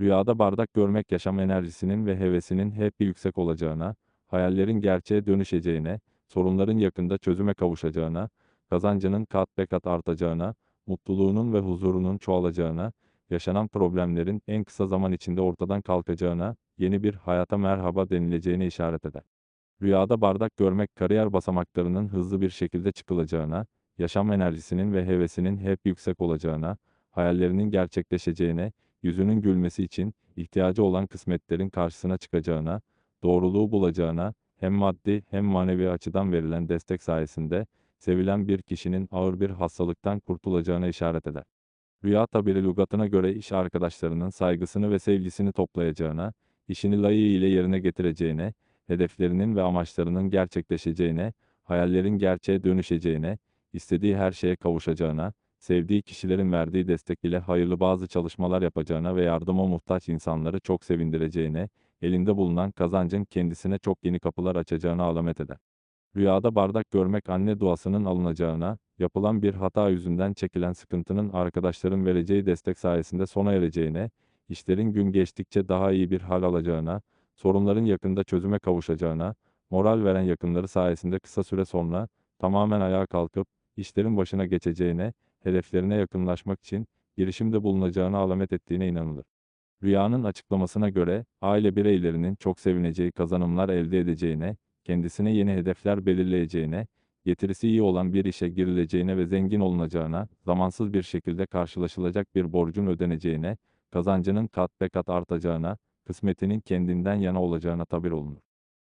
Rüyada bardak görmek yaşam enerjisinin ve hevesinin hep yüksek olacağına, hayallerin gerçeğe dönüşeceğine, sorunların yakında çözüme kavuşacağına, kazancının kat be kat artacağına, mutluluğunun ve huzurunun çoğalacağına, yaşanan problemlerin en kısa zaman içinde ortadan kalkacağına, yeni bir hayata merhaba denileceğine işaret eder. Rüyada bardak görmek kariyer basamaklarının hızlı bir şekilde çıkılacağına, yaşam enerjisinin ve hevesinin hep yüksek olacağına, hayallerinin gerçekleşeceğine, yüzünün gülmesi için ihtiyacı olan kısmetlerin karşısına çıkacağına, doğruluğu bulacağına, hem maddi hem manevi açıdan verilen destek sayesinde sevilen bir kişinin ağır bir hastalıktan kurtulacağına işaret eder. Rüya tabiri lügatına göre iş arkadaşlarının saygısını ve sevgisini toplayacağına, işini layığıyla yerine getireceğine, hedeflerinin ve amaçlarının gerçekleşeceğine, hayallerin gerçeğe dönüşeceğine, istediği her şeye kavuşacağına, sevdiği kişilerin verdiği destek ile hayırlı bazı çalışmalar yapacağına ve yardıma muhtaç insanları çok sevindireceğine, elinde bulunan kazancın kendisine çok yeni kapılar açacağına alamet eder. Rüyada bardak görmek anne duasının alınacağına, yapılan bir hata yüzünden çekilen sıkıntının arkadaşların vereceği destek sayesinde sona ereceğine, işlerin gün geçtikçe daha iyi bir hal alacağına, sorunların yakında çözüme kavuşacağına, moral veren yakınları sayesinde kısa süre sonra tamamen ayağa kalkıp işlerin başına geçeceğine, hedeflerine yakınlaşmak için girişimde bulunacağına alamet ettiğine inanılır. Rüyanın açıklamasına göre, aile bireylerinin çok sevineceği kazanımlar elde edeceğine, kendisine yeni hedefler belirleyeceğine, getirisi iyi olan bir işe girileceğine ve zengin olunacağına, zamansız bir şekilde karşılaşılacak bir borcun ödeneceğine, kazancının kat be kat artacağına, kısmetinin kendinden yana olacağına tabir olunur.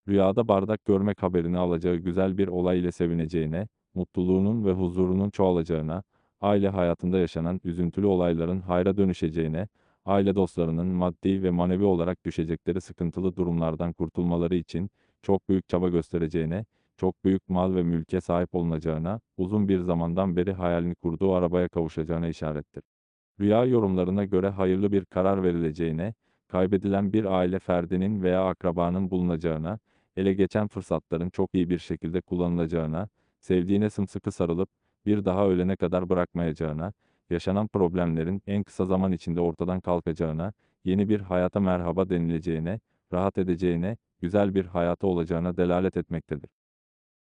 Rüyada bardak görmek haberini alacağı güzel bir olay ile sevineceğine, mutluluğunun ve huzurunun çoğalacağına, aile hayatında yaşanan üzüntülü olayların hayra dönüşeceğine, aile dostlarının maddi ve manevi olarak düşecekleri sıkıntılı durumlardan kurtulmaları için çok büyük çaba göstereceğine, çok büyük mal ve mülke sahip olunacağına, uzun bir zamandan beri hayalini kurduğu arabaya kavuşacağına işarettir. Rüya yorumlarına göre hayırlı bir karar verileceğine, kaybedilen bir aile ferdinin veya akrabanın bulunacağına, ele geçen fırsatların çok iyi bir şekilde kullanılacağına, sevdiğine sımsıkı sarılıp bir daha ölene kadar bırakmayacağına, yaşanan problemlerin en kısa zaman içinde ortadan kalkacağına, yeni bir hayata merhaba denileceğine, rahat edeceğine, güzel bir hayata olacağına delalet etmektedir.